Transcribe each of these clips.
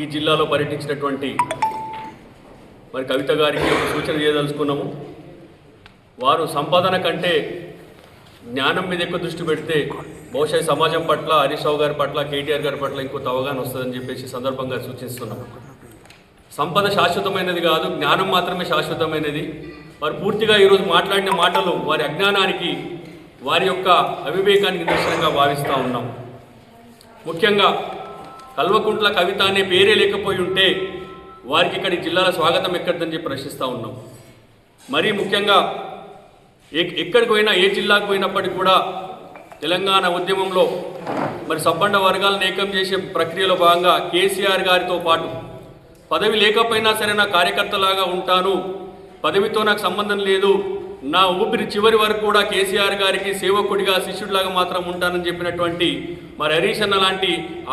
ఈ జిల్లాలో పర్యటించినటువంటి మరి కవిత గారికి ఒక సూచన చేయదలుచుకున్నాము. వారు సంపాదన కంటే జ్ఞానం మీద ఎక్కువ దృష్టి పెడితే బహుశా సమాజం పట్ల హరీష్ రావు గారి పట్ల కేటీఆర్ గారి పట్ల ఇంకో అవగాహన వస్తుందని చెప్పేసి సందర్భంగా సూచిస్తున్నాం. సంపద శాశ్వతమైనది కాదు జ్ఞానం మాత్రమే శాశ్వతమైనది. వారు పూర్తిగా ఈరోజు మాట్లాడిన మాటలు వారి అజ్ఞానానికి వారి యొక్క అవివేకానికి నిదర్శనంగా భావిస్తూ ఉన్నాం. ముఖ్యంగా కల్వకుంట్ల కవిత అనే పేరే లేకపోయి ఉంటే వారికి ఇక్కడ జిల్లాల స్వాగతం ఎక్కడిదని చెప్పి ప్రశ్నిస్తూ ఉన్నాం. మరీ ముఖ్యంగా ఎక్- ఎక్కడికి పోయినా ఏ జిల్లాకు పోయినప్పటికీ కూడా తెలంగాణ ఉద్యమంలో మరి సబ్బండ వర్గాలను ఏకం చేసే ప్రక్రియలో భాగంగా కేసీఆర్ గారితో పాటు పదవి లేకపోయినా సరే నా కార్యకర్తలాగా ఉంటాను. పదవితో నాకు సంబంధం లేదు. నా ఊపిరి చివరి వరకు కూడా కేసీఆర్ గారికి సేవకుడిగా శిష్యుడిలాగా మాత్రం ఉంటానని చెప్పినటువంటి మరి హరీష్ అన్న లాంటి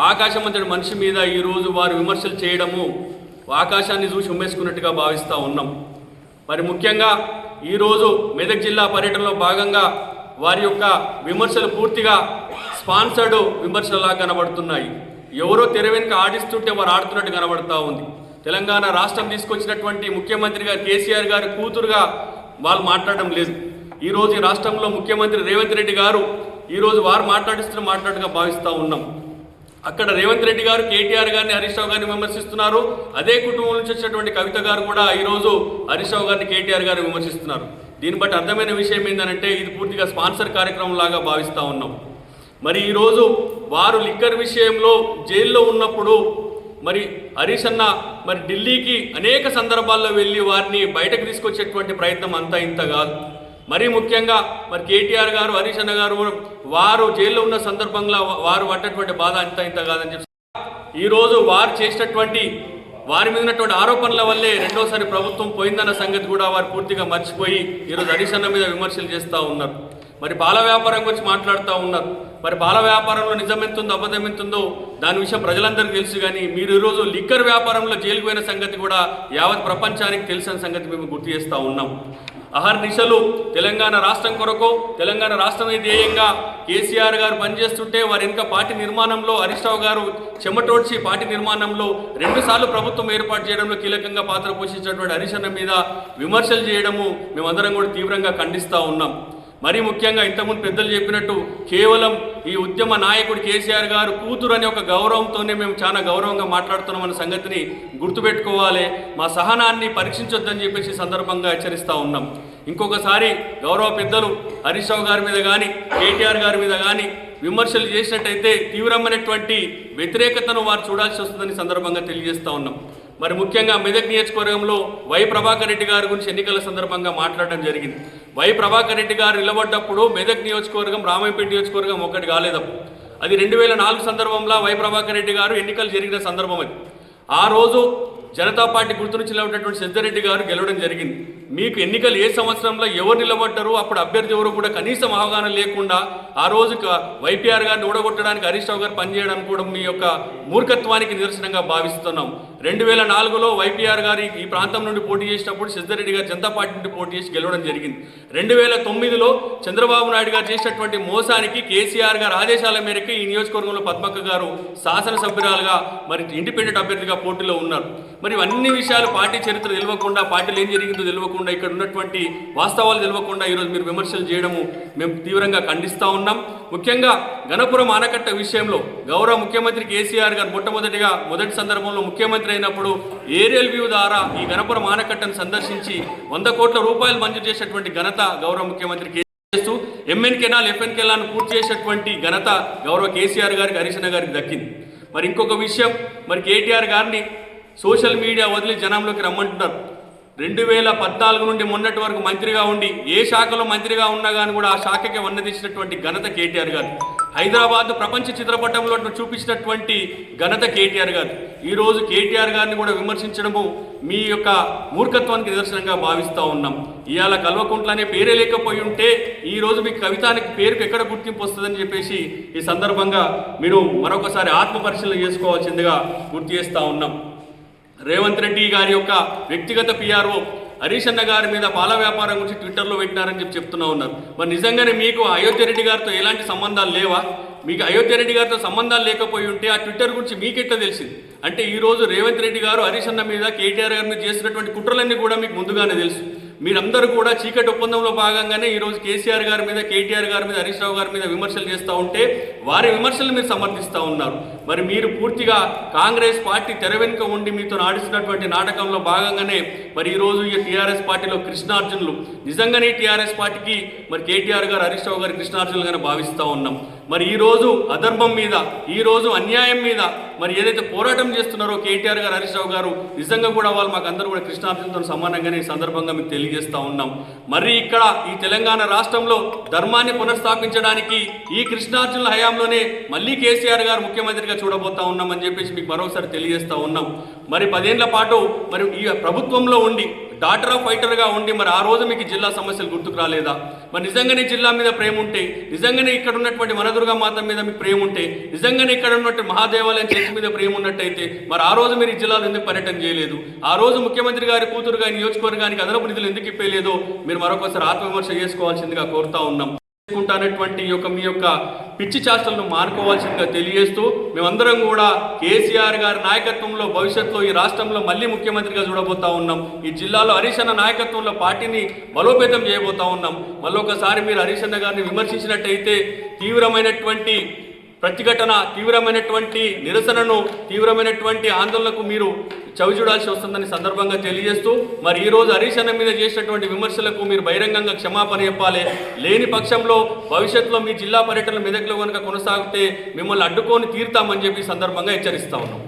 ఆకాశమంతటి మనిషి మీద ఈరోజు వారు విమర్శలు చేయడము ఆకాశాన్ని చూసి ఉమ్మేసుకున్నట్టుగా భావిస్తూ ఉన్నాం. మరి ముఖ్యంగా ఈరోజు మెదక్ జిల్లా పర్యటనలో భాగంగా వారి యొక్క విమర్శలు పూర్తిగా స్పాన్సర్డ్ విమర్శలలా కనబడుతున్నాయి. ఎవరో తెర వెనుక ఆడిస్తుంటే వారు ఆడుతున్నట్టు కనబడుతూ ఉంది. తెలంగాణ రాష్ట్రం తీసుకొచ్చినటువంటి ముఖ్యమంత్రి గారు కేసీఆర్ గారి కూతురుగా వాళ్ళు మాట్లాడడం లేదు. ఈరోజు ఈ రాష్ట్రంలో ముఖ్యమంత్రి రేవంత్ రెడ్డి గారు ఈరోజు వారు మాట్లాడిస్తున్న మాట్లాడుగా భావిస్తూ ఉన్నాం. అక్కడ రేవంత్ రెడ్డి గారు కేటీఆర్ గారిని హరీష్ రావు గారిని విమర్శిస్తున్నారు. అదే కుటుంబం నుంచి వచ్చినటువంటి కవిత గారు కూడా ఈరోజు హరీష్ రావు గారిని కేటీఆర్ గారిని విమర్శిస్తున్నారు. దీన్ని బట్టి అర్థమైన విషయం ఏంటంటే ఇది పూర్తిగా స్పాన్సర్ కార్యక్రమం లాగా భావిస్తూ ఉన్నాం. మరి ఈరోజు వారు లిక్కర్ విషయంలో జైల్లో ఉన్నప్పుడు మరి హరీష్ అన్న మరి ఢిల్లీకి అనేక సందర్భాల్లో వెళ్ళి వారిని బయటకు తీసుకొచ్చేటువంటి ప్రయత్నం అంతా ఇంత కాదు. మరీ ముఖ్యంగా మరి కేటీఆర్ గారు హరీష్ అన్న గారు వారు జైల్లో ఉన్న సందర్భంలో వారు పడ్డటువంటి బాధ అంత ఇంత కాదని చెప్పి ఈరోజు వారు చేసినటువంటి వారి మీద ఉన్నటువంటి ఆరోపణల వల్లే రెండోసారి ప్రభుత్వం పోయిందన్న సంగతి కూడా వారు పూర్తిగా మర్చిపోయి ఈరోజు హరీష్ అన్న మీద విమర్శలు చేస్తూ ఉన్నారు. మరి బాల వ్యాపారం గురించి మాట్లాడుతూ ఉన్నారు. మరి బాల వ్యాపారంలో నిజం అబద్ధమెంతుందో దాని విషయం ప్రజలందరికీ తెలుసు కానీ మీరు ఈరోజు లిక్కర్ వ్యాపారంలో జైలుకు పోయిన సంగతి కూడా యావత్ ప్రపంచానికి తెలిసిన సంగతి మేము గుర్తు చేస్తూ ఉన్నాం. అహర్నిశలు తెలంగాణ రాష్ట్రం కొరకు తెలంగాణ రాష్ట్రమే ధ్యేయంగా కేసీఆర్ గారు పనిచేస్తుంటే వారి వెనుక పార్టీ నిర్మాణంలో హరీష్ రావు గారు చెమటోడ్చి పార్టీ నిర్మాణంలో రెండుసార్లు ప్రభుత్వం ఏర్పాటు చేయడంలో కీలకంగా పాత్ర పోషించినటువంటి హరీష్ అన్న మీద విమర్శలు చేయడము మేమందరం కూడా తీవ్రంగా ఖండిస్తూ ఉన్నాం. మరీ ముఖ్యంగా ఇంతకుముందు పెద్దలు చెప్పినట్టు కేవలం ఈ ఉద్యమ నాయకుడు కేసీఆర్ గారు కూతురు అనే ఒక గౌరవంతోనే మేము చాలా గౌరవంగా మాట్లాడుతున్నామన్న సంగతిని గుర్తుపెట్టుకోవాలి. మా సహనాన్ని పరీక్షించొద్దని చెప్పేసి సందర్భంగా హెచ్చరిస్తూ ఉన్నాం. ఇంకొకసారి గౌరవ పెద్దలు హరీష్ రావు గారి మీద కానీ కేటీఆర్ గారి మీద కానీ విమర్శలు చేసినట్టయితే తీవ్రమైనటువంటి వ్యతిరేకతను వారు చూడాల్సి వస్తుందని సందర్భంగా తెలియజేస్తూ ఉన్నాం. మరి ముఖ్యంగా మెదక్ నియోజకవర్గంలో వై ప్రభాకర్ రెడ్డి గారి గురించి ఎన్నికల సందర్భంగా మాట్లాడడం జరిగింది. వై ప్రభాకర్ రెడ్డి గారు నిలబడ్డప్పుడు మెదక్ నియోజకవర్గం రామాయపేట నియోజకవర్గం ఒకటి కాలేదప్పుడు. అది రెండు వేల నాలుగు సందర్భంలో వై ప్రభాకర్ రెడ్డి గారు ఎన్నికలు జరిగిన సందర్భం అది. ఆ రోజు జనతా పార్టీ గుర్తు నుంచి నిలబడినటువంటి సిద్ధారెడ్డి గారు గెలవడం జరిగింది. మీకు ఎన్నికలు ఏ సంవత్సరంలో ఎవరు నిలబడ్డారు అప్పుడు అభ్యర్థి ఎవరు కూడా కనీసం అవగాహన లేకుండా ఆ రోజు వైపీఆర్ గారిని ఊడగొట్టడానికి హరీష్ రావు గారు పనిచేయడం కూడా మీ యొక్క మూర్ఖత్వానికి నిదర్శనంగా భావిస్తున్నాం. రెండు వేల నాలుగులో వైపీఆర్ గారు ఈ- ప్రాంతం నుండి పోటీ చేసినప్పుడు సిద్ధారెడ్డి గారు జనతా పార్టీ నుండి పోటీ చేసి గెలవడం జరిగింది. రెండు వేల తొమ్మిదిలో చంద్రబాబు నాయుడు గారు చేసినటువంటి మోసానికి కేసీఆర్ గారు ఆదేశాల మేరకు ఈ నియోజకవర్గంలో పద్మక్క గారు శాసనసభ్యురాలుగా మరి ఇండిపెండెంట్ అభ్యర్థిగా పోటీలో ఉన్నారు. మరి అన్ని విషయాలు పార్టీ చరిత్ర తెలియకుండా పార్టీలు ఏం జరిగిందో తెలియకుండా ఇక్కడ ఉన్నటువంటి వాస్తవాలు తెలియకుండా ఈరోజు మీరు విమర్శలు చేయడము మేము తీవ్రంగా ఖండిస్తూ ఉన్నాం. ముఖ్యంగా గణపురం ఆనకట్ట విషయంలో గౌరవ ముఖ్యమంత్రి కేసీఆర్ గారు మొట్టమొదటిగా మొదటి సందర్భంలో ముఖ్యమంత్రి అయినప్పుడు ఏరియల్ వ్యూ ద్వారా ఈ గణపురం ఆనకట్టను సందర్శించి వంద కోట్ల రూపాయలు మంజూరు చేసినటువంటి ఘనత గౌరవ ముఖ్యమంత్రి కే చేస్తూ ఎంఎన్ కెనాల్ ఎఫ్ఎన్ పూర్తి చేసినటువంటి ఘనత గౌరవ కేసీఆర్ గారికి హరీషణ గారికి దక్కింది. మరి ఇంకొక విషయం మరి కేటీఆర్ గారిని సోషల్ మీడియా వదిలి జనంలోకి రమ్మంటున్నారు. రెండు వేల పద్నాలుగు నుండి మొన్నటి వరకు మంత్రిగా ఉండి ఏ శాఖలో మంత్రిగా ఉన్నా కానీ కూడా ఆ శాఖకి వన్నదించినటువంటి ఘనత కేటీఆర్ గారు. హైదరాబాద్ ప్రపంచ చిత్రపటంలో చూపించినటువంటి ఘనత కేటీఆర్ గారు. ఈరోజు కేటీఆర్ గారిని కూడా విమర్శించడము మీ యొక్క మూర్ఖత్వానికి నిదర్శనంగా భావిస్తూ ఉన్నాం. ఇవాళ కల్వకుంట్ల అనే పేరే లేకపోయి ఉంటే ఈరోజు మీ కవితానికి పేరుకు ఎక్కడ గుర్తింపు వస్తుందని చెప్పేసి ఈ సందర్భంగా మీరు మరొకసారి ఆత్మ పరిశీలన చేసుకోవాల్సిందిగా గుర్తు చేస్తూ ఉన్నాం. రేవంత్ రెడ్డి గారి యొక్క వ్యక్తిగత పిఆర్ఓ హరీష్ అన్న గారి మీద పాల వ్యాపారం గురించి ట్విట్టర్లో పెట్టినారని చెప్పి చెప్తున్నా ఉన్నారు. మరి నిజంగానే మీకు అయోధ్య రెడ్డి గారితో ఎలాంటి సంబంధాలు లేవా? మీకు అయోధ్య రెడ్డి గారితో సంబంధాలు లేకపోయి ఉంటే ఆ ట్విట్టర్ గురించి మీకెట్లా తెలిసింది? అంటే ఈరోజు రేవంత్ రెడ్డి గారు హరీష్ అన్న మీద కేటీఆర్ గారి మీద చేసినటువంటి కుట్రలన్నీ కూడా మీకు ముందుగానే తెలుసు. మీరందరూ కూడా చీకటి ఒప్పందంలో భాగంగానే ఈరోజు కేసీఆర్ గారి మీద కేటీఆర్ గారి మీద హరీష్ రావు గారి మీద విమర్శలు చేస్తూ ఉంటే వారి విమర్శలు మీరు సమర్థిస్తూ ఉన్నారు. మరి మీరు పూర్తిగా కాంగ్రెస్ పార్టీ తెర వెనుక ఉండి మీతో ఆడిస్తున్నటువంటి నాటకంలో భాగంగానే మరి ఈరోజు ఈ టీఆర్ఎస్ పార్టీలో కృష్ణార్జునులు. నిజంగానే టీఆర్ఎస్ పార్టీకి మరి కేటీఆర్ గారు హరీష్ రావు గారు కృష్ణార్జునులుగానే భావిస్తూ ఉన్నాం. మరి ఈరోజు అధర్మం మీద ఈరోజు అన్యాయం మీద మరి ఏదైతే పోరాటం చేస్తున్నారో కేటీఆర్ గారు హరీష్ రావు గారు నిజంగా కూడా వాళ్ళు మాకు అందరూ కూడా కృష్ణార్జునతో సమానంగానే ఈ సందర్భంగా మీకు తెలియజేస్తూ ఉన్నాం. మరి ఇక్కడ ఈ తెలంగాణ రాష్ట్రంలో ధర్మాన్ని పునఃస్థాపించడానికి ఈ కృష్ణార్జునుల హయాంలోనే మళ్ళీ కేసీఆర్ గారు ముఖ్యమంత్రిగా చూడబోతా ఉన్నామని చెప్పేసి మీకు మరోసారి తెలియజేస్తూ ఉన్నాం. మరి పదేళ్ళ పాటు మరి ఈ ప్రభుత్వంలో ఉండి డాటర్ ఆఫ్ ఫైటర్గా ఉండి మరి ఆ రోజు మీకు జిల్లా సమస్యలు గుర్తుకు రాలేదా? మరి నిజంగానే జిల్లా మీద ప్రేమ ఉంటే నిజంగానే ఇక్కడ ఉన్నటువంటి వనదుర్గ మాత మీద మీకు ప్రేమ ఉంటే నిజంగానే ఇక్కడ ఉన్నటువంటి మహాదేవాలయం చర్చి మీద ప్రేమ ఉన్నట్టయితే మరి ఆ రోజు మీరు ఈ జిల్లాలో ఎందుకు పర్యటన చేయలేదు? ఆ రోజు ముఖ్యమంత్రి గారి కూతురు గారి నియోజకవర్గానికి అదనపు నిధులు ఎందుకు ఇప్పలేదో మీరు మరొకసారి ఆత్మవిమర్శ చేసుకోవాల్సిందిగా కోరుతా ఉన్నాం. చేసుకుంటానటువంటి యొక్క మీ యొక్క పిచ్చి చేష్టలను మానుకోవాల్సిందిగా తెలియజేస్తూ మేమందరం కూడా కేసీఆర్ గారి నాయకత్వంలో భవిష్యత్తులో ఈ రాష్ట్రంలో మళ్ళీ ముఖ్యమంత్రిగా చూడబోతా ఉన్నాం. ఈ జిల్లాలో హరిశన్న నాయకత్వంలో పార్టీని బలోపేతం చేయబోతా ఉన్నాం. మళ్ళొకసారి మీరు హరిశన్న గారిని విమర్శించినట్టయితే తీవ్రమైనటువంటి ప్రతిఘటన తీవ్రమైనటువంటి నిరసనను తీవ్రమైనటువంటి ఆందోళనకు మీరు చవి చూడాల్సి వస్తుందని సందర్భంగా తెలియజేస్తూ మరి ఈరోజు రోజు హరీష్ అన్న మీద చేసినటువంటి విమర్శలకు మీరు బహిరంగంగా క్షమాపణ చెప్పాలి. లేని పక్షంలో భవిష్యత్తులో మీ జిల్లా పర్యటన మెదక్లో కనుక కొనసాగితే మిమ్మల్ని అడ్డుకొని తీరుతామని చెప్పి సందర్భంగా హెచ్చరిస్తా ఉన్నాం.